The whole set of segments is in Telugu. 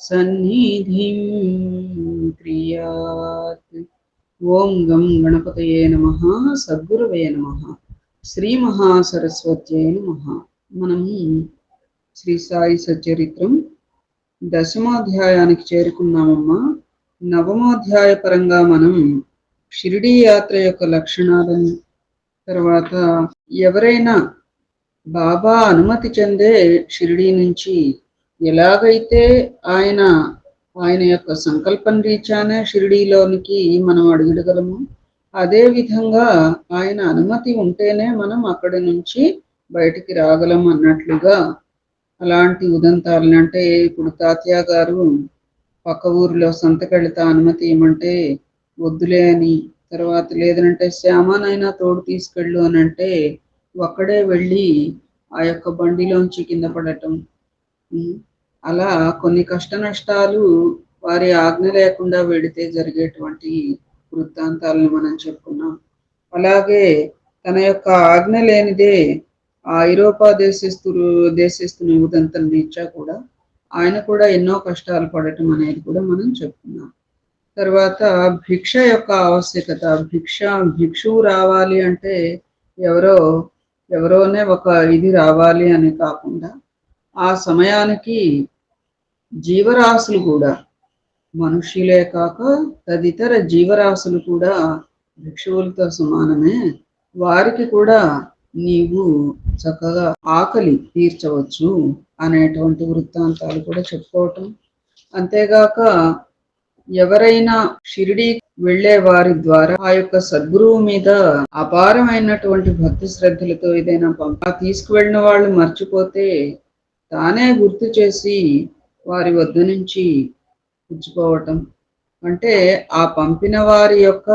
సన్నిధిం క్రియాత్ ఓం గం గణపతయే నమ సద్గురవే నమ శ్రీ మహాసరస్వత్యై నమ. మనము శ్రీ సాయి సచరిత్రం దశమాధ్యాయానికి చేరుకున్నామమ్మా. నవమాధ్యాయ పరంగా మనం షిరిడీ యాత్ర యొక్క లక్షణాలను తర్వాత ఎవరైనా బాబా అనుమతి చెందే షిరిడీ నుంచి ఎలాగైతే ఆయన ఆయన యొక్క సంకల్పం రీచానే షిరిడీలోనికి మనం అడుగుడగలము అదే విధంగా ఆయన అనుమతి ఉంటేనే మనం అక్కడి నుంచి బయటికి రాగలం అన్నట్లుగా అలాంటి ఉదంతాలను అంటే ఇప్పుడు తాత్యా గారు పక్క ఊరిలో సంతకెళ్తా అనుమతి ఇవ్వమంటే వద్దులే అని తర్వాత లేదనంటే శ్యామానైనా తోడు తీసుకెళ్ళు అని అంటే ఒక్కడే వెళ్ళి ఆ యొక్క బండిలోంచి కింద పడటం అలా కొన్ని కష్ట నష్టాలు వారి ఆజ్ఞ లేకుండా వెడితే జరిగేటువంటి వృత్తాంతాలను మనం చెప్పుకున్నాం. అలాగే తన యొక్క ఆజ్ఞ లేనిదే ఆ ఐరోపా దేశస్తులు దేశస్తున్న ఉదంతం రీత్యా కూడా ఆయన కూడా ఎన్నో కష్టాలు పడటం అనేది కూడా మనం చెప్పుకున్నాం. తర్వాత భిక్ష యొక్క ఆవశ్యకత భిక్ష భిక్షువు రావాలి అంటే ఎవరో ఎవరోనే ఒక ఇది రావాలి అని కాకుండా ఆ సమయానికి జీవరాశులు కూడా మనుష్యులే కాక తదితర జీవరాశులు కూడా భిక్షువులతో సమానమే. వారికి కూడా నీవు చక్కగా ఆకలి తీర్చవచ్చు అనేటువంటి వృత్తాంతాలు కూడా చెప్పుకోవటం. అంతేగాక ఎవరైనా షిరిడి వెళ్ళే వారి ద్వారా ఆ యొక్క సద్గురువు మీద అపారమైనటువంటి భక్తి శ్రద్ధలతో ఏదైనా పంప తీసుకువెళ్ళిన వాళ్ళు మర్చిపోతే తానే గుర్తు చేసి వారి వద్ద నుంచి పుచ్చుకోవటం. అంటే ఆ పంపిన వారి యొక్క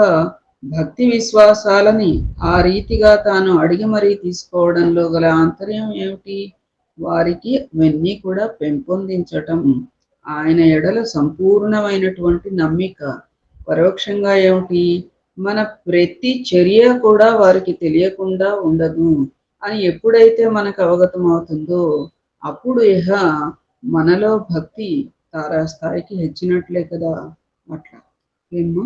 భక్తి విశ్వాసాలని ఆ రీతిగా తాను అడిగి మరీ తీసుకోవడంలో గల ఆంతర్యం ఏమిటి? వారికి అవన్నీ కూడా పెంపొందించటం. ఆయన ఎడల సంపూర్ణమైనటువంటి నమ్మిక పరోక్షంగా ఏమిటి? మన ప్రతి చర్య కూడా వారికి తెలియకుండా ఉండదు అని ఎప్పుడైతే మనకు అవగతం అవుతుందో అప్పుడు ఇహ మనలో భక్తి తారాస్థాయికి హెచ్చినట్లే కదా అట్లా. ఏమో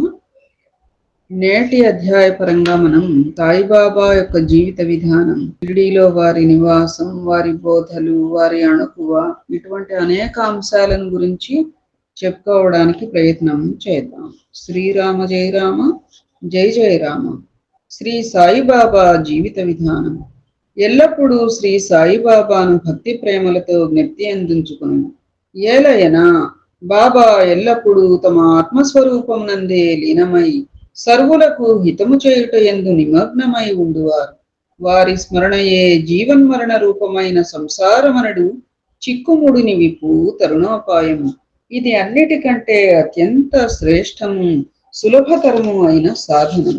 నేటి అధ్యాయ పరంగా మనం సాయిబాబా యొక్క జీవిత విధానం షిరిడీలో వారి నివాసం వారి బోధలు వారి అణుకువ ఇటువంటి అనేక అంశాలను గురించి చెప్పుకోవడానికి ప్రయత్నం చేద్దాం. శ్రీరామ జయ రామ జై జయ రామ. శ్రీ సాయిబాబా జీవిత విధానం. ఎల్లప్పుడూ శ్రీ సాయిబాబాను భక్తి ప్రేమలతో జ్ఞప్తి అందించుకును. ఏలయనా బాబా ఎల్లప్పుడూ తమ ఆత్మస్వరూపమునందే లీనమై సర్వులకు హితము చేయుట ఎందు నిమగ్నమై ఉండువారు. వారి స్మరణయే జీవన్మరణ రూపమైన సంసారమనడు చిక్కుముడిని విపు తరుణోపాయము. ఇది అన్నిటికంటే అత్యంత శ్రేష్టము సులభతరము అయిన సాధనం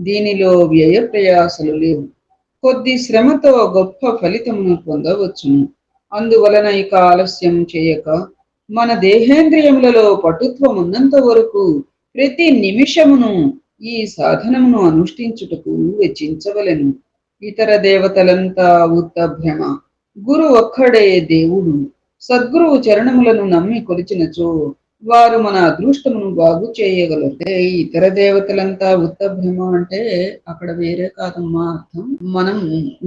దీనిలో వ్యయ ప్రయాసలు లేవు. కొద్ది శ్రమతో గొప్ప ఫలితమును పొందవచ్చును. అందువలన ఇక ఆలస్యం చేయక మన దేహేంద్రియములలో పటుత్వం ఉన్నంత వరకు ప్రతి నిమిషమును ఈ సాధనమును అనుష్ఠించుటకు వెచ్చించవలెను. ఇతర దేవతలంతా ఉత్త భ్రమ గురు ఒక్కడే దేవుడు. సద్గురువు చరణములను నమ్మి కొలిచినచో వారు మన అదృష్టమును బాగు చేయగలరు ఇతర దేవతలంతా ఉత్తభ్రమ అంటే అక్కడ వేరే కాదమ్మా అర్థం. మనం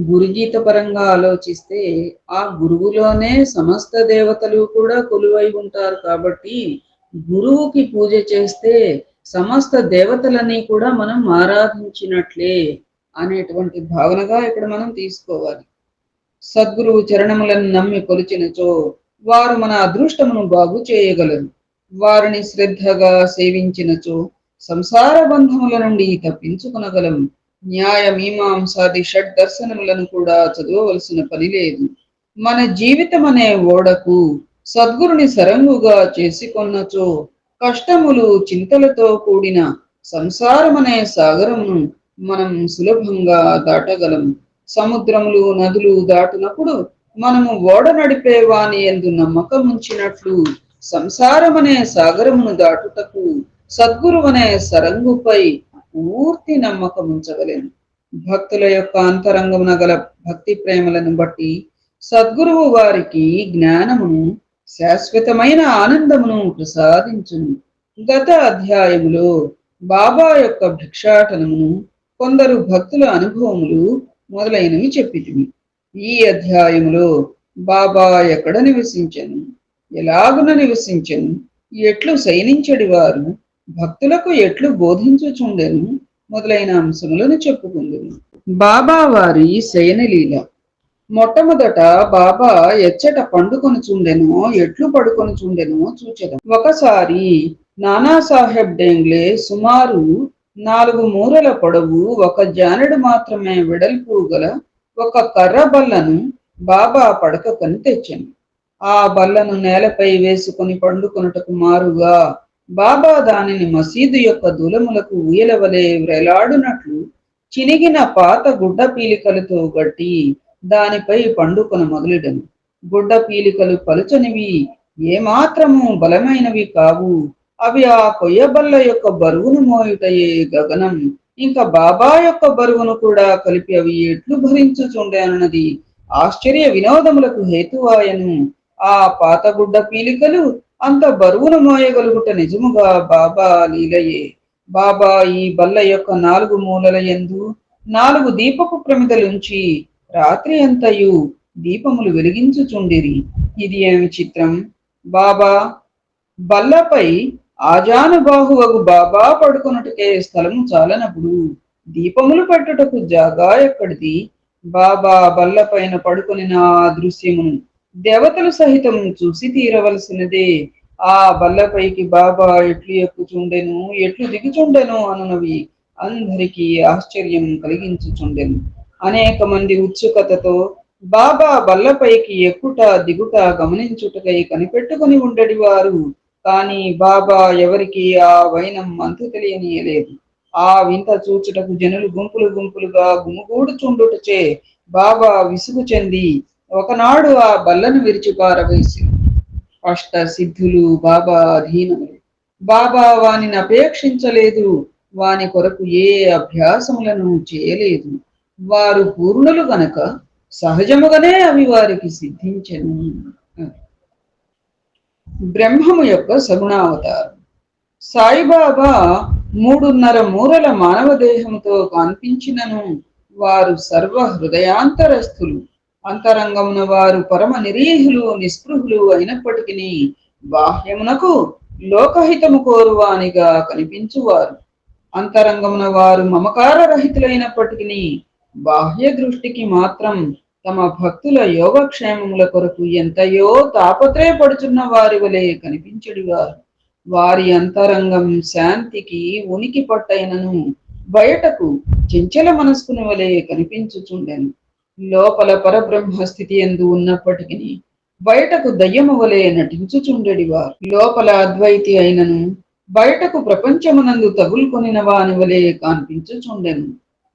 గురుగీత పరంగా ఆలోచిస్తే ఆ గురువులోనే సమస్త దేవతలు కూడా కొలువై ఉంటారు కాబట్టి గురువుకి పూజ చేస్తే సమస్త దేవతలని కూడా మనం ఆరాధించినట్లే అనేటువంటి భావనగా ఇక్కడ మనం తీసుకోవాలి. సద్గురువు చరణములను నమ్మి కొలిచినచో వారు మన అదృష్టమును బాగు చేయగలరు. వారిని శ్రద్ధగా సేవించినచో సంసార బంధముల నుండి తప్పించుకొనగలం. న్యాయ మీమాంసాది షడ్ దర్శనములను కూడా చదవవలసిన పని లేదు. మన జీవితం అనే ఓడకు సద్గురుని సరంగుగా చేసుకొన్నచో కష్టములు చింతలతో కూడిన సంసారమనే సాగరమును మనం సులభంగా దాటగలం. సముద్రములు నదులు దాటినప్పుడు మనము ఓడ నడిపే వాని ఎందు నమ్మకం ఉంచినట్లు సంసారమనే సాగరమును దాటుటకు సద్గురువనే సరంగుపై పూర్తి నమ్మకం భక్తుల యొక్క అంతరంగమున గల భక్తి ప్రేమలను బట్టి సద్గురువు వారికి జ్ఞానమును శాశ్వతమైన ఆనందమును ప్రసాదించును. గత అధ్యాయములో బాబా యొక్క భిక్షాటనమును కొందరు భక్తుల అనుభవములు మొదలైనవి చెప్పితివి ఈ అధ్యాయములో బాబా ఎక్కడ నివసించను? ఎలాగున నివసించను? ఎట్లు శయనించడి వారు భక్తులకు ఎట్లు బోధించుచుండెను? మొదలైన అంశములను చెప్పుకుందును. బాబా వారి శయనలీల. మొట్టమొదట బాబా ఎచ్చట పండుకొనుచుండెనో ఎట్లు పడుకొని చుండెనో చూచెదం. ఒకసారి నానాసాహెబ్ డేంగ్లే సుమారు నాలుగు మూరల పొడవు ఒక జానెడు మాత్రమే వెడల్పు గల ఒక కర్ర బల్లను బాబా పడకకొని తెచ్చాను. ఆ బల్లను నేలపై వేసుకొని పండుకొనుటకు మారుగా. బాబా దానిని మసీదు యొక్క దులములకు ఉయలవలే వ్రేలాడునట్లు చినిగిన పాత గుడ్డ పీలికలతో గట్టి దానిపై పండుకొన మొదలెడను. గుడ్డ పీలికలు పలుచనివి ఏమాత్రము బలమైనవి కావు. అవి ఆ కొయ్యబల్ల యొక్క బరువును మోయుటయే గగనం. ఇంకా బాబా యొక్క బరువును కూడా కలిపి అవి ఎట్లు భరించుచుండేనన్నది ఆశ్చర్య వినోదములకు హేతువాయను. ఆ పాతగుడ్డ పీలికలు అంత బరువును మోయగలుగుట నిజముగా బాబా లీలయే. బాబా ఈ బల్ల యొక్క నాలుగు మూలల ఎందు నాలుగు దీపపు ప్రమిదలుంచి రాత్రి అంతయు దీపములు వెలిగించుచుండిరి. ఇది ఏమి చిత్రం బాబా బల్లపై ఆజానుబాహువగు బాబా పడుకున్నట్టుకే స్థలము చాలనప్పుడు దీపములు పెట్టుటకు జాగా ఎక్కడిది? బాబా బల్లపైన పడుకుని నా దృశ్యమును దేవతలు సహితం చూసి తీరవలసినదే. ఆ బల్లపైకి బాబా ఎట్లు ఎక్కుచుండెను? ఎట్లు దిగుచుండెను అనునవి అందరికీ ఆశ్చర్యం కలిగించుచుండెను. అనేక మంది ఉత్సుకతతో బాబా బల్లపైకి ఎక్కుట దిగుట గమనించుటకై కనిపెట్టుకుని ఉండడి వారు కాని బాబా ఎవరికి ఆ వైనం అంతు తెలియనీయలేదు. ఆ వింత చూచుటకు జనులు గుంపులు గుంపులుగా గుమిగూడుచుండుటచే బాబా విసుగు చెంది ఒకనాడు ఆ బల్లను విరిచి పారవేసి అష్ట సిద్ధులు బాబా అధీనములు బాబా వానిని అపేక్షించలేదు వాని కొరకు ఏ అభ్యాసములను చేయలేదు. వారు పూర్ణులు గనక సహజముగానే అవి వారికి సిద్ధించను బ్రహ్మము యొక్క సగుణావతారం. సాయిబాబా మూడున్నర మూరల మానవ దేహంతో కనిపించినను. వారు సర్వ హృదయాంతరస్థులు అంతరంగమున వారు పరమ నిరీహులు నిస్పృహులు అయినప్పటికీ బాహ్యమునకు లోకహితము కోరువానిగా కనిపించువారు. అంతరంగమున వారు మమకార రహితులైనప్పటికీ బాహ్య దృష్టికి మాత్రం తమ భక్తుల యోగక్షేమముల కొరకు ఎంతయో తాపత్రయపడుచున్న వారి వలె కనిపించడివారు. వారి అంతరంగం శాంతికి ఉనికి పట్టైనను బయటకు చెంచల మనస్కుని వలె కనిపించుచుండెను. లోపల పరబ్రహ్మ స్థితి ఎందు ఉన్నప్పటికీ బయటకు దయ్యము వలె నటించుచుండెడివారు లోపల అద్వైతి అయినను బయటకు ప్రపంచమునందు తగులుకొనిన వాని వలె కనిపించుచుండెను.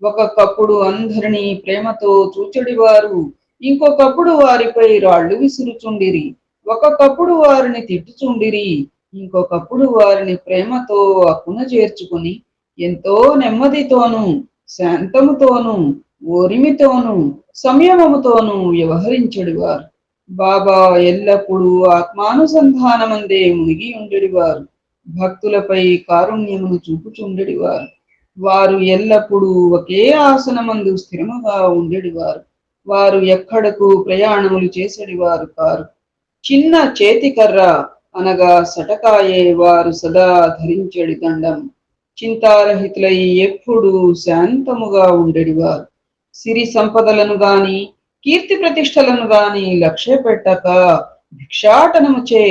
ఒకప్పుడు అందరినీ ప్రేమతో చూచడివారు ఇంకొకప్పుడు వారిపై రాళ్ళు విసురుచుండిరి ఒకప్పుడు వారిని తిట్టుచుండిరి ఇంకొకప్పుడు వారిని ప్రేమతో అక్కున చేర్చుకుని ఎంతో నెమ్మదితోనూ శాంతముతోనూ ఓరిమితోనూ సంయమముతోనూ వ్యవహరించడివారు. బాబా ఎల్లప్పుడూ ఆత్మానుసంధానమందే మునిగి ఉండేవారు భక్తులపై కారుణ్యమును చూపుచుండెడివారు. వారు ఎల్లప్పుడూ ఒకే ఆసనమందు స్థిరముగా ఉండేడివారు. వారు ఎక్కడకు ప్రయాణములు చేసేవారు కారు. చిన్న చేతికర్ర అనగా సటకాయే వారు సదా ధరించెడి దండం. చింతారహితులై ఎప్పుడూ శాంతముగా ఉండేవారు సిరి సంపదలను గాని కీర్తి ప్రతిష్టలను గాని లక్ష్య పెట్టక భిక్షాటనముచే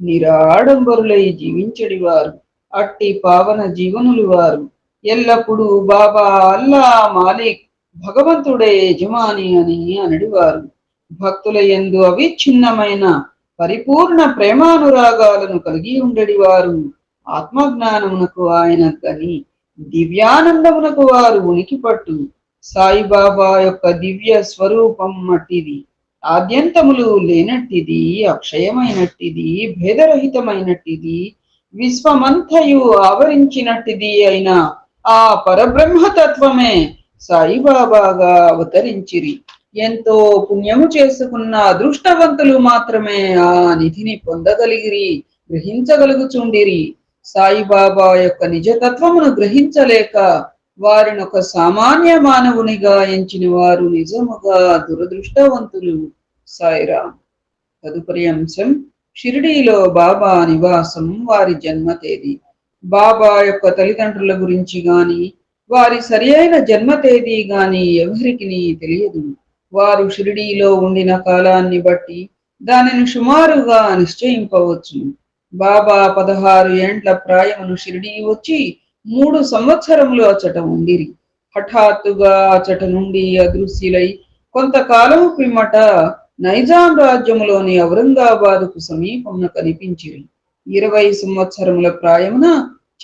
నిరాడంబరులై జీవించడివారు అట్టి పావన జీవనులు వారు. ఎల్లప్పుడూ బాబా అల్లా మాలిక్ భగవంతుడే యజమాని అని అనడివారు. భక్తుల ఎందు అవిచ్ఛిన్నమైన పరిపూర్ణ ప్రేమానురాగాలను కలిగి ఉండడివారు ఆత్మజ్ఞానమునకు ఆయన గని దివ్యానందమునకు వారు ఉనికి పట్టు సాయిబాబా యొక్క దివ్య స్వరూపం మట్టిది. ఆద్యంతములు లేనట్టిది అక్షయమైనట్టిది భేదరహితమైనట్టిది విశ్వమంతయు ఆవరించినట్టిది అయిన ఆ పరబ్రహ్మతత్వమే సాయిబాబాగా అవతరించిరి. ఎంతో పుణ్యము చేసుకున్న అదృష్టవంతులు మాత్రమే ఆ నిధిని పొందగలిగిరి గ్రహించగలుగుచుండిరి. సాయిబాబా యొక్క నిజతత్వమును గ్రహించలేక వారిని ఒక సామాన్య మానవునిగా ఎంచిన వారు నిజముగా దురదృష్టవంతులు. సాయిరాం. తదుపరి అంశం షిరిడీలో బాబా నివాసం వారి జన్మ తేదీ. బాబా యొక్క తల్లిదండ్రుల గురించి గాని వారి సరి అయిన జన్మ తేదీ గాని ఎవరికి తెలియదు. వారు షిరిడీలో ఉండిన కాలాన్ని బట్టి దానిని సుమారుగా నిశ్చయింపవచ్చు. బాబా పదహారు ఏండ్ల ప్రాయమును షిరిడీ వచ్చి మూడు సంవత్సరములు అచట ఉండిరి. హఠాత్తుగా అచట నుండి అదృశ్యులై కొంతకాలము పిమ్మట నైజాం రాజ్యములోని ఔరంగాబాదుకు సమీపమున కనిపించిరి. ఇరవై సంవత్సరముల ప్రాయమున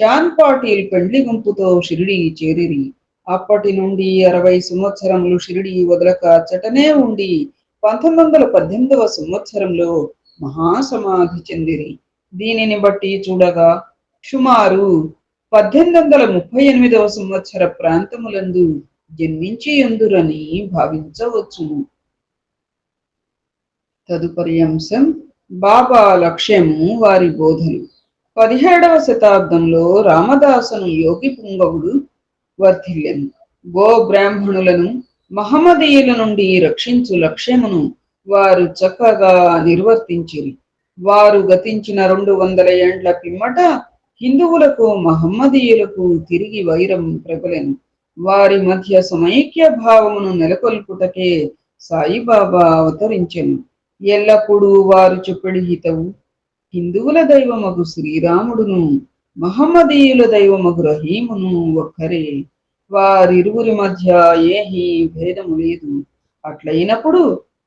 చాంద్ పాటిల్ పెండ్లి గుంపుతో షిరిడి చేరిరి. అప్పటి నుండి అరవై సంవత్సరములు షిరిడి వదలక అచ్చటనే ఉండి పంతొమ్మిది వందల పద్దెనిమిదవ సంవత్సరంలో మహాసమాధి చెందిరి. దీనిని బట్టి చూడగా సుమారు పద్దెనిమిది వందల ముప్పై ఎనిమిదవ సంవత్సర ప్రాంతములందు జన్మించి ఎందురని భావించవచ్చును. తదుపరి అంశం బాబా లక్ష్యము వారి బోధలు. పదిహేడవ శతాబ్దంలో రామదాసును యోగి పుంగవుడు వర్ధిల్లెను. గో బ్రాహ్మణులను మహమ్మదీయుల నుండి రక్షించు లక్ష్యమును వారు చక్కగా నిర్వర్తించిరి. వారు గతించిన రెండు వందల ఏండ్ల పిమ్మట హిందువులకు మహమ్మదీయులకు తిరిగి వైరం ప్రబలెను. వారి మధ్య సమైక్య భావమును నెలకొల్పుటకే సాయిబాబా అవతరించెను. ఎల్లప్పుడూ వారు చెప్పడి హితవు. హిందువుల దైవమగు శ్రీరాముడును మహమ్మదీయుల దైవమగు రహీమును ఒక్కరే. వారిరువురి మధ్య ఏహీ భేదము లేదు. అట్లయినప్పుడు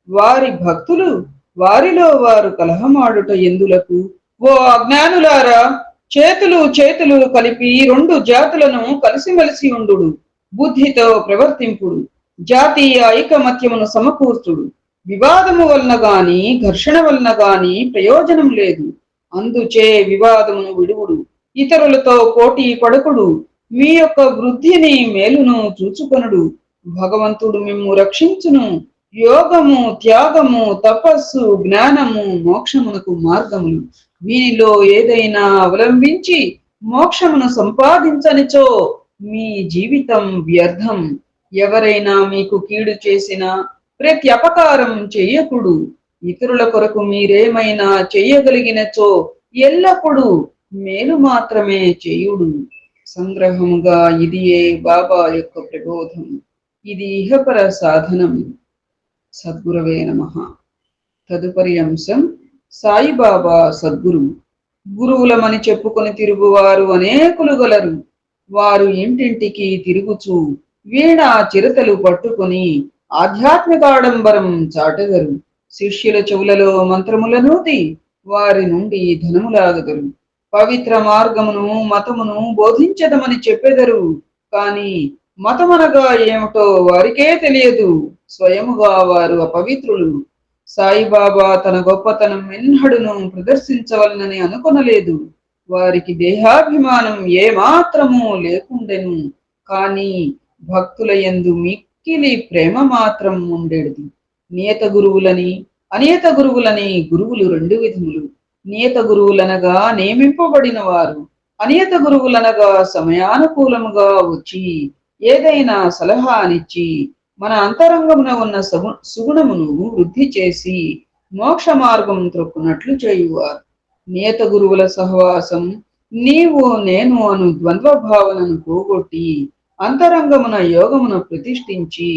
వారి భక్తులు వారిలో వారు కలహమాడుట ఎందులకు? ఓ అజ్ఞానులారా! చేతులు చేతులు కలిపి రెండు జాతులను కలిసిమెలిసి ఉండు బుద్ధితో ప్రవర్తింపుడు. జాతీయ ఐకమత్యమును సమకూర్చుడు. వివాదము వలన గాని ఘర్షణ వలన గాని ప్రయోజనం లేదు. అందుచే వివాదమును విడువుడు. ఇతరులతో పోటీ పడకుడు. మీ యొక్క వృద్ధిని మేలును చూచుకొనుడు. భగవంతుడు మిమ్ము రక్షించును. యోగము త్యాగము తపస్సు జ్ఞానము మోక్షమునకు మార్గములు. వీనిలో ఏదైనా అవలంబించి మోక్షమును సంపాదించనిచో మీ జీవితం వ్యర్థం. ఎవరైనా మీకు కీడు చేసినా ప్రతి అపకారం చెయ్యకుడు ఇతరుల కొరకు మీరేమైనా చెయ్యగలిగినచో ఎల్లప్పుడూ మేలు మాత్రమే చేయుడు. సంగ్రహముగా ఇదియే బాబా యొక్క ప్రబోధం. ఇది ఇహపర సాధనం. సద్గురవే నమ. తదుపరి అంశం సాయిబాబా సద్గురువు గురువులమని చెప్పుకొని తిరుగువారు అనేకులు గలరు. వారు ఇంటింటికి తిరుగుచు వీణ చిరతలు పట్టుకొని ఆధ్యాత్మికాడంబరం చాటగరు. శిష్యుల చెవులలో మంత్రములనూతి వారి నుండి ధనములాగదరు పవిత్ర మార్గమును మతమును బోధించదమని చెప్పెదరు. కాని మతమనగా ఏమిటో వారికే తెలియదు. స్వయముగా వారు అపవిత్రులు. సాయిబాబా తన గొప్పతనం ఎన్నడును ప్రదర్శించవలనని అనుకొనలేదు. వారికి దేహాభిమానం ఏమాత్రము లేకుండెను. కానీ భక్తుల యందు మిక్కిలి ప్రేమ మాత్రం ఉండేది నియత గురువులని అనియత గురువులని గురువులు రెండు విధములు. నియత గురువులనగా నియమింపబడిన వారు అనియత గురువులనగా సమయానుకూలముగా వచ్చి ఏదైనా సలహానిచ్చి మన అంతరంగమున ఉన్న సుగుణమును వృద్ధి చేసి మోక్ష మార్గం త్రొక్కునట్లు చేయువారు. నియత గురువుల సహవాసం నీవు నేను అను ద్వంద్వ భావనను పోగొట్టి అంతరంగమున యోగమును ప్రతిష్ఠించి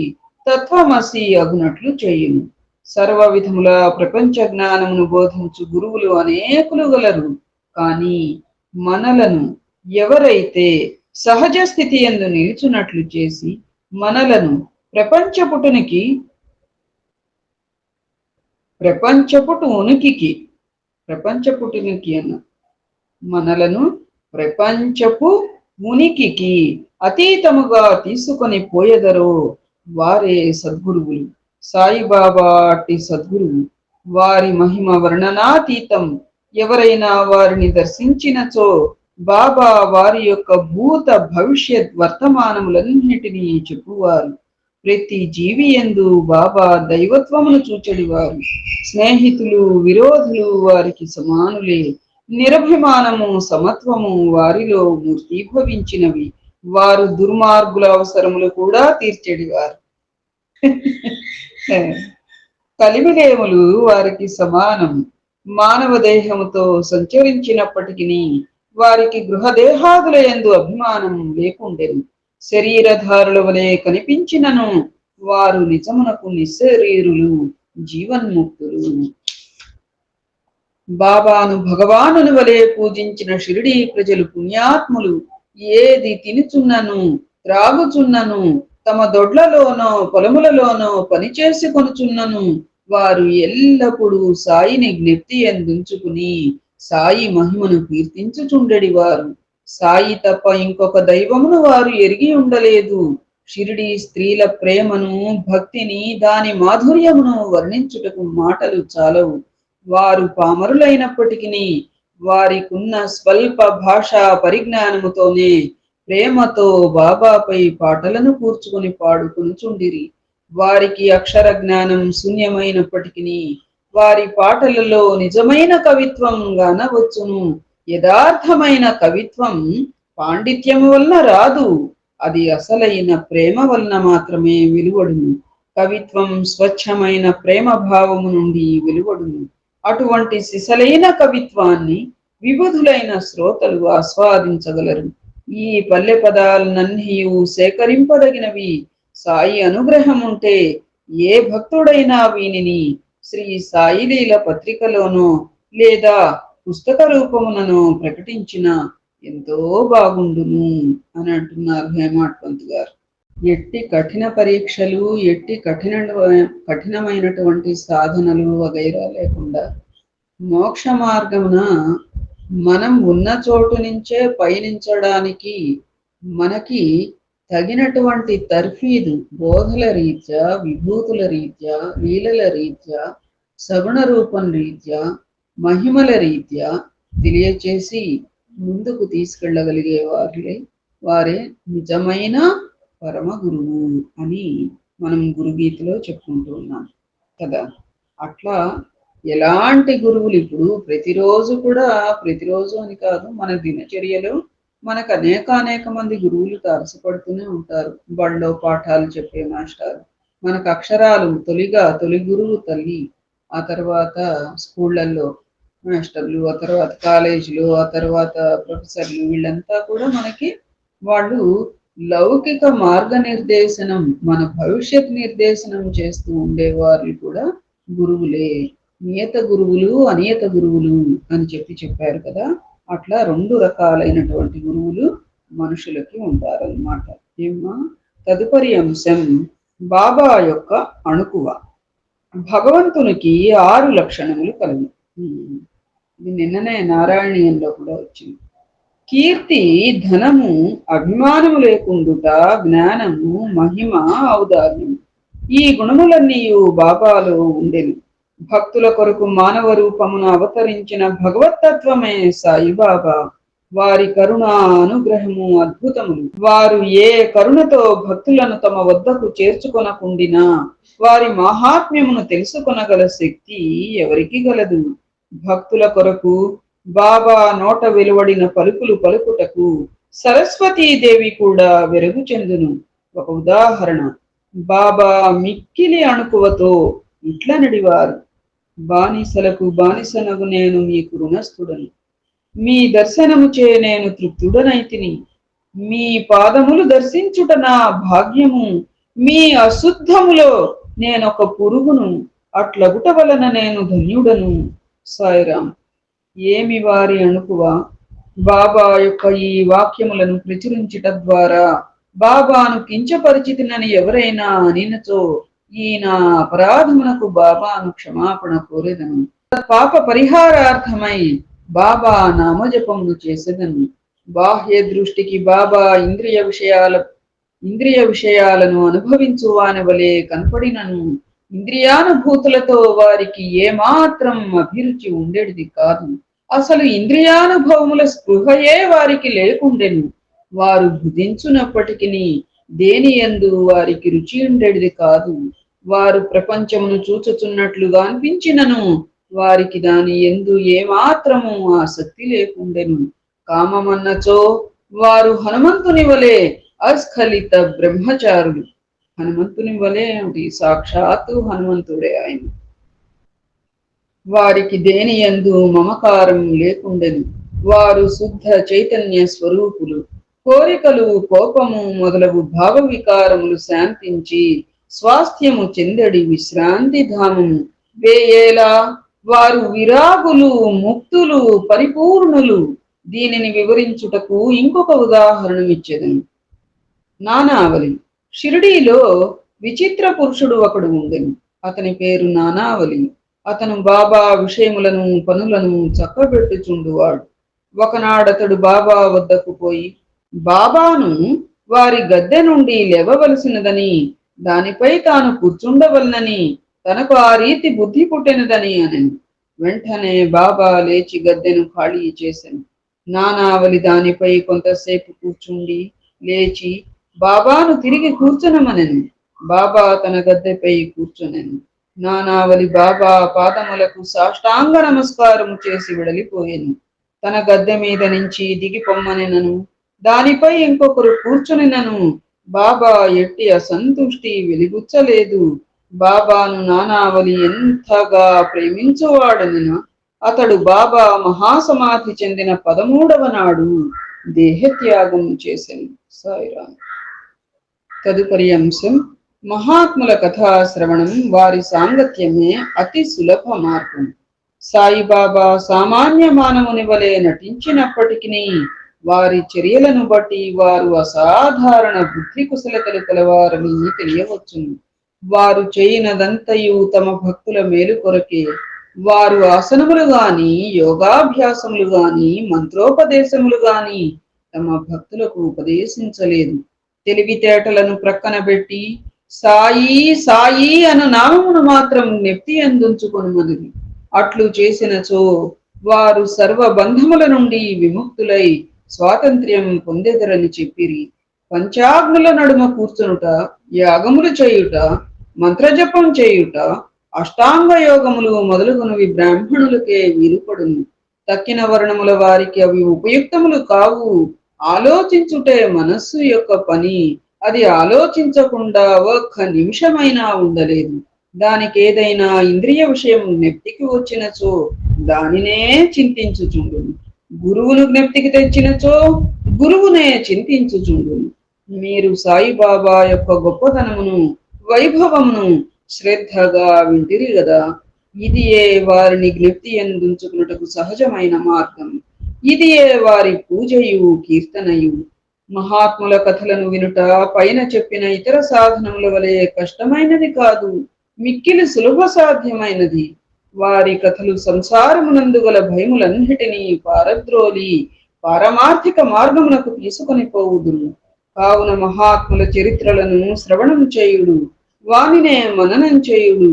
తత్వమసి అగునట్లు చేయును సర్వ విధముల ప్రపంచ జ్ఞానమును బోధించు గురువులు అనేకులు గలరు. కానీ మనలను ఎవరైతే సహజ స్థితి ఎందు నిలుచున్నట్లు చేసి మనలను ప్రపంచపుటునికి ప్రపంచపుటు ఉనికికి ప్రపంచపుటునికి అన్న మనలను ప్రపంచపు ఉనికికి అతీతముగా తీసుకొని పోయెదరో వారే సద్గురువులు. సాయిబాబా అట్టి సద్గురువు. వారి మహిమ వర్ణనాతీతం. ఎవరైనా వారిని దర్శించినచో బాబా వారి యొక్క భూత భవిష్యత్ వర్తమానములన్నిటినీ చెప్పువారు. ప్రతి జీవి ఎందు బాబా దైవత్వమును చూచెడివారు. స్నేహితులు విరోధులు వారికి సమానులే. నిరభిమానము సమత్వము వారిలో మూర్తీభవించినవి వారు దుర్మార్గుల అవసరములు కూడా తీర్చెడివారు. కలిమిలేములు వారికి సమానం. మానవ దేహముతో సంచరించినప్పటికీ వారికి గృహదేహాదుల ఎందు అభిమానం లేకుండెను. శరీరధారుల వలె కనిపించినను. వారు నిజమునకు నిశరీరులు జీవన్ముక్తులు. బాబాను భగవానుని వలె పూజించిన షిరిడి ప్రజలు పుణ్యాత్ములు. ఏది తినుచున్నను త్రాగుచున్నను తమ దొడ్లలోనో పొలములలోనో పనిచేసి కొనుచున్నను. వారు ఎల్లప్పుడూ సాయిని జ్ఞప్తి ఎందుంచుకుని సాయి మహిమను కీర్తించుచుండెడి వారు సాయి తప్ప ఇంకొక దైవమును వారు ఎరిగి ఉండలేదు. షిరిడి స్త్రీల ప్రేమను భక్తిని దాని మాధుర్యమును వర్ణించుటకు మాటలు చాలవు. వారు పామరులైనప్పటికీ వారికున్న స్వల్ప భాషా పరిజ్ఞానముతోనే ప్రేమతో బాబాపై పాటలను కూర్చుకొని పాడుకొనుచుండిరి. వారికి అక్షర జ్ఞానం శూన్యమైనప్పటికీ వారి పాటలలో నిజమైన కవిత్వం గానవచ్చును. యథార్థమైన కవిత్వం పాండిత్యము వలన రాదు. అది అసలైన ప్రేమ వలన మాత్రమే వెలువడును. కవిత్వం స్వచ్ఛమైన ప్రేమ భావము నుండి వెలువడును. అటువంటి సిసలైన కవిత్వాన్ని విబుధులైన శ్రోతలు ఆస్వాదించగలరు. ఈ పల్లె పదాలనన్నీ సేకరింపదగినవి. సాయి అనుగ్రహం ఉంటే ఏ భక్తుడైనా వీనిని శ్రీ సాయిలీల పత్రికలోనో లేదా పుస్తక రూపమునను ప్రకటించిన ఎంతో బాగుండును అని అంటున్నారు హేమాట్వంత్ గారు. ఎట్టి కఠిన పరీక్షలు ఎట్టి కఠిన కఠినమైనటువంటి సాధనలు వగైరా లేకుండా మోక్ష మార్గమున మనం ఉన్న చోటు నుంచే పయనించడానికి మనకి తగినటువంటి తర్ఫీదు బోధల రీత్యా విభూతుల రీత్యా లీలల రీత్యా సగుణ రూపం రీత్యా మహిమల రీత్యా తెలియచేసి ముందుకు తీసుకెళ్ళగలిగే వారిలే వారే నిజమైన పరమ గురువు అని మనం గురుగీతలో చెప్పుకుంటూ ఉన్నాం కదా. అట్లా ఎలాంటి గురువులు ఇప్పుడు ప్రతిరోజు కూడా ప్రతిరోజు అని కాదు మన దినచర్యలో మనకు అనేక అనేక మంది గురువులు తారసపడుతూనే ఉంటారు. బళ్ళో పాఠాలు చెప్పే మాస్టారు మనకు అక్షరాలు తొలిగా తొలి గురువు తల్లి ఆ తర్వాత స్కూళ్ళల్లో మాస్టర్లు ఆ తర్వాత కాలేజీలు ఆ తర్వాత ప్రొఫెసర్లు వీళ్ళంతా కూడా మనకి వాళ్ళు లౌకిక మార్గనిర్దేశనం మన భవిష్యత్ నిర్దేశనం చేస్తూ ఉండేవారు కూడా గురువులే. నియత గురువులు అనియత గురువులు అని చెప్పి చెప్పారు కదా. అట్లా రెండు రకాలైనటువంటి గురువులు మనుషులకి ఉంటారన్నమాట ఏమా తదుపరి అంశం బాబా యొక్క అణుకువ. భగవంతునికి ఆరు లక్షణములు కలవు ఇది నిన్ననే నారాయణీయంలో కూడా వచ్చింది. కీర్తి ధనము అభిమానము లేకుండుట జ్ఞానము మహిమ ఔదార్యం ఈ గుణములన్నీ బాబాలో ఉండెను. భక్తుల కొరకు మానవ రూపమును అవతరించిన భగవతత్వమే సాయిబాబా వారి కరుణ అనుగ్రహము అద్భుతములు. వారు ఏ కరుణతో భక్తులను తమ వద్దకు చేర్చుకొనకుండినా వారి మహాత్మ్యమును తెలుసుకొనగల శక్తి ఎవరికి గలదు? భక్తుల కొరకు బాబా నోట వెలువడిన పలుకులు పలుకుటకు సరస్వతీదేవి కూడా వెరుగు చెందును. ఒక ఉదాహరణ బాబా మిక్కిలి అణుకువతో ఇట్ల నడివారు బానిసలకు బానిసనగు నేను మీకు రుణస్థుడను. మీ దర్శనము చే నేను తృప్తుడనైతిని మీ పాదములు దర్శించుట నా భాగ్యము. మీ అశుద్ధములో నేనొక పురుగును అట్లగుట వలన నేను ధన్యుడను. సాయిరామ్ ఏమి వారి అణుకువ బాబా యొక్క ఈ వాక్యములను ప్రచురించుట ద్వారా బాబాను కించపరిచితినని ఎవరైనా అనినచో ఈ నా అపరాధమునకు బాబాను క్షమాపణ కోరేదను. పాప పరిహారార్థమై బాబా నామజపమును చేసేదను. బాహ్య దృష్టికి బాబా ఇంద్రియ విషయాల ఇంద్రియ విషయాలను అనుభవించు వలె కనపడినను. ఇంద్రియానుభూతులతో వారికి ఏమాత్రం అభిరుచి ఉండేది కాదు. అసలు ఇంద్రియానుభవముల స్పృహయే వారికి లేకుండెను. వారు భుజించునప్పటికీ దేని ఎందు వారికి రుచి ఉండేది కాదు. వారు ప్రపంచమును చూచుచున్నట్లుగా అనిపించినను. వారికి దాని ఎందు ఏమాత్రము ఆసక్తి లేకుండెను. కామమన్నచో వారు హనుమంతుని వలె అస్ఖలిత బ్రహ్మచారులు. హనుమంతుని వలె అంటే సాక్షాత్తు హనుమంతుడే ఆయన. వారికి దేని యందు మమకారం లేకుండెను. వారు శుద్ధ చైతన్య స్వరూపులు. కోరికలు కోపము మొదలగు భావ వికారములు శాంతించి స్వాస్థ్యము చెందడి విశ్రాంతి ధామము. వేయేలా వారు విరాగులు ముక్తులు పరిపూర్ణులు. దీనిని వివరించుటకు ఇంకొక ఉదాహరణ ఇచ్చేదను నానావలి షిరిడీలో విచిత్ర పురుషుడు ఒకడు ఉండెను. అతని పేరు నానావలి అతను బాబా విషయములను పనులను చక్కబెట్టుచుండువాడు. ఒకనాడతడు బాబా వద్దకు పోయి బాబాను వారి గద్దె నుండి లేవవలసినదని దానిపై తాను కూర్చుండవలనని తనకు ఆ రీతి బుద్ధి పుట్టినదని అని వెంటనే బాబా లేచి గద్దెను ఖాళీ చేశాను నానావలి దానిపై కొంతసేపు కూర్చుండి లేచి బాబాను తిరిగి కూర్చునమనను బాబా తన గద్దెపై కూర్చునెను. నానావలి బాబా పాదములకు సాష్టాంగ నమస్కారం చేసి వెడలిపోయాను. తన గద్దె మీద నుంచి దిగి పొమ్మనెనను. దానిపై ఇంకొకరు కూర్చునినను. బాబా ఎట్టి అసంతుష్టి వెలిగుచ్చలేదు. బాబాను నానావలి ఎంతగా ప్రేమించువాడనిన. అతడు బాబా మహాసమాధి చెందిన పదమూడవ నాడు దేహత్యాగం చేశాను సాయిరాం. తదుపరి అంశం మహాత్ముల కథాశ్రవణం వారి సాంగత్యమే అతి సులభ మార్గం. సాయిబాబా సామాన్య మానవుని వలె నటించినప్పటికీ వారి చర్యలను బట్టి వారు అసాధారణ బుద్ధి కుశలతలు కలవారని తెలియవచ్చును. వారు చేయనదంతయు తమ భక్తుల మేలు కొరకే వారు ఆసనములు గాని యోగాభ్యాసములు గాని మంత్రోపదేశములు గాని తమ భక్తులకు ఉపదేశించలేదు. తెలివితేటలను ప్రక్కన పెట్టి సాయి సాయి అను నామమును మాత్రం నెత్తి అందుంచుకొనుమది అట్లు చేసినచో వారు సర్వ బంధముల నుండి విముక్తులై స్వాతంత్ర్యం పొందెదరని చెప్పిరి. పంచాగ్నుల నడుమ కూర్చునుట యాగములు చేయుట మంత్రజపం చేయుట అష్టాంగ యోగములు మొదలుగునవి బ్రాహ్మణులకే వీలుపడును తక్కిన వర్ణముల వారికి అవి ఉపయుక్తములు కావు. ఆలోచించుటే మనస్సు యొక్క పని. అది ఆలోచించకుండా ఒక్క నిమిషమైనా ఉండలేదు. దానికి ఏదైనా ఇంద్రియ విషయం జ్ఞప్తికి వచ్చినచో దానినే చింతించుచుండు గురువును జ్ఞప్తికి తెచ్చినచో గురువునే చింతించుచుండును. మీరు సాయిబాబా యొక్క గొప్పతనమును వైభవమును శ్రద్ధగా వింటిరి గదా. ఇది ఏ వారిని జ్ఞప్తి ఎందుంచుకున్నటకు సహజమైన మార్గం. ఇది వారి పూజయు కీర్తనయు. మహాత్ముల కథలను వినుట పైన చెప్పిన ఇతర సాధనముల వలె కష్టమైనది కాదు మిక్కిలి సులభ సాధ్యమైనది. వారి కథలు సంసారమునందు గల భయములన్నిటినీ పారద్రోలి పారమార్థిక మార్గమునకు తీసుకొని పోవుదురు. కావున మహాత్ముల చరిత్రలను శ్రవణం చేయుడు వానినే మననం చేయుడు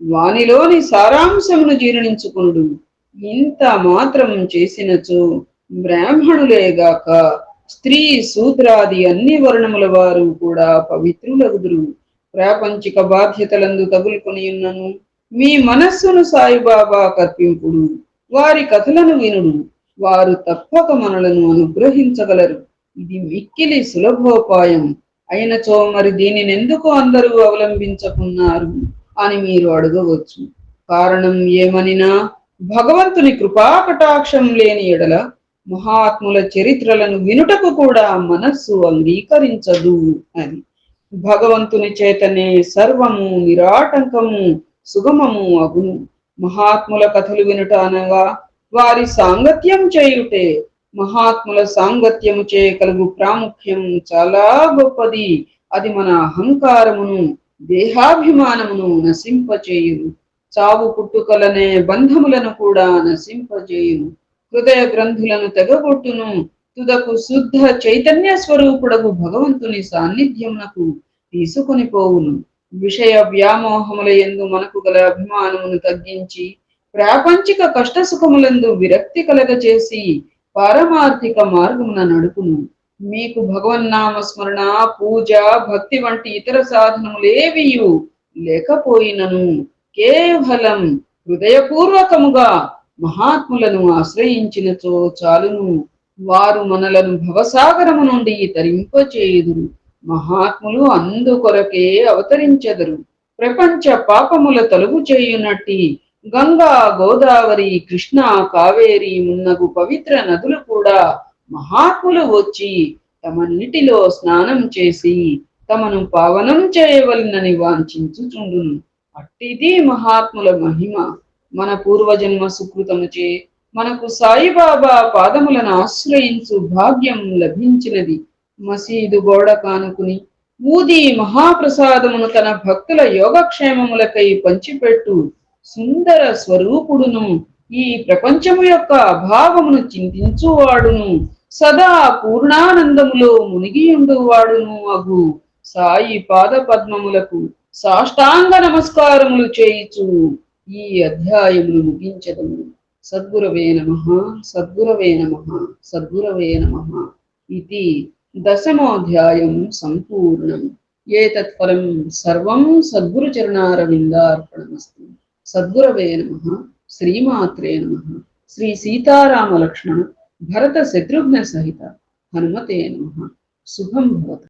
వానిలోని సారాంశమును జీర్ణించుకునుడు. ఇంత మాత్రం చేసినచో బ్రాహ్మణులేగాక స్త్రీ శూద్రాది అన్ని వర్ణముల వారు కూడా పవిత్రులగుదురు. ప్రాపంచిక బాధ్యతలందు తగులుకొని ఉన్నను మీ మనస్సును సాయిబాబా కర్పింపుడు. వారి కథలను వినుడు. వారు తప్పక మనలను అనుగ్రహించగలరు. ఇది మిక్కిలి సులభోపాయం. అయినచో మరి దీనిని ఎందుకు అందరూ అవలంబించకున్నారు అని మీరు అడగవచ్చు. కారణం ఏమనినా భగవంతుని కృపాకటాక్షం లేని ఎడల మహాత్ముల చరిత్రలను వినుటకు కూడా మనస్సు అంగీకరించదు అని. భగవంతుని చేతనే సర్వము నిరాటంకము సుగమము అగును. మహాత్ముల కథలు వినుట అనగా వారి సాంగత్యం చేయుటే మహాత్ముల సాంగత్యము చే కలుగు ప్రాముఖ్యం చాలా గొప్పది. అది మన అహంకారమును దేహాభిమానమును నశింపచేయును. చావు పుట్టుకలనే బంధములను కూడా నశింపజేయును. హృదయ గ్రంథులను తెగగొట్టును. తుదకు శుద్ధ చైతన్య స్వరూపుడగు భగవంతుని సాన్నిధ్యమునకు తీసుకొని పోవును విషయ వ్యామోహముల ఎందు మనకు గల అభిమానమును తగ్గించి ప్రాపంచిక కష్ట సుఖములందు విరక్తి కలగచేసి పారమార్థిక మార్గమున నడుపును. మీకు భగవన్నామ స్మరణ పూజ భక్తి వంటి ఇతర సాధనములేవియు లేకపోయినను. కేవలం హృదయపూర్వకముగా మహాత్ములను ఆశ్రయించినచో చాలును. వారు మనలను భవసాగరము నుండి తరింపచేయుదురు. మహాత్ములు అందుకొరకే అవతరించెదరు. ప్రపంచ పాపముల తలుపు చేయునట్టి గంగా గోదావరి కృష్ణ కావేరి మున్నగు పవిత్ర నదులు కూడా మహాత్ములు వచ్చి తమ నీటిలో స్నానం చేసి తమను పావనం చేయవలనని వాంఛించుచుండును. అట్టిది మహాత్ముల మహిమ. మన పూర్వజన్మ సుకృతముచే మనకు సాయిబాబా పాదములను ఆశ్రయించు భాగ్యం లభించినది. మసీదు గోడ కానుకుని ఊది మహాప్రసాదమును తన భక్తుల యోగక్షేమములకై పంచిపెట్టు సుందర స్వరూపుడును. ఈ ప్రపంచము యొక్క అభావమును చింతించువాడును. సదా పూర్ణానందములో మునిగియుండువాడును అగు. సాయి పాద పద్మములకు సాష్టాంగ నమస్కారములు చేయిచు ఈ అధ్యాయమును ముగించదము. సద్గురవే నమ సద్గురవే నమ సద్గురవే నమ ఇది దశమోధ్యాయం సంపూర్ణం. ఏతత్ఫలం సర్వం సద్గురు చరణారవిందార్పణమస్తు సద్గురవే నమ శ్రీమాత్రే నమ శ్రీ సీతారామలక్ష్మణ భరత శత్రుఘ్న సహిత హనుమతే నమ. శుభం భవతు.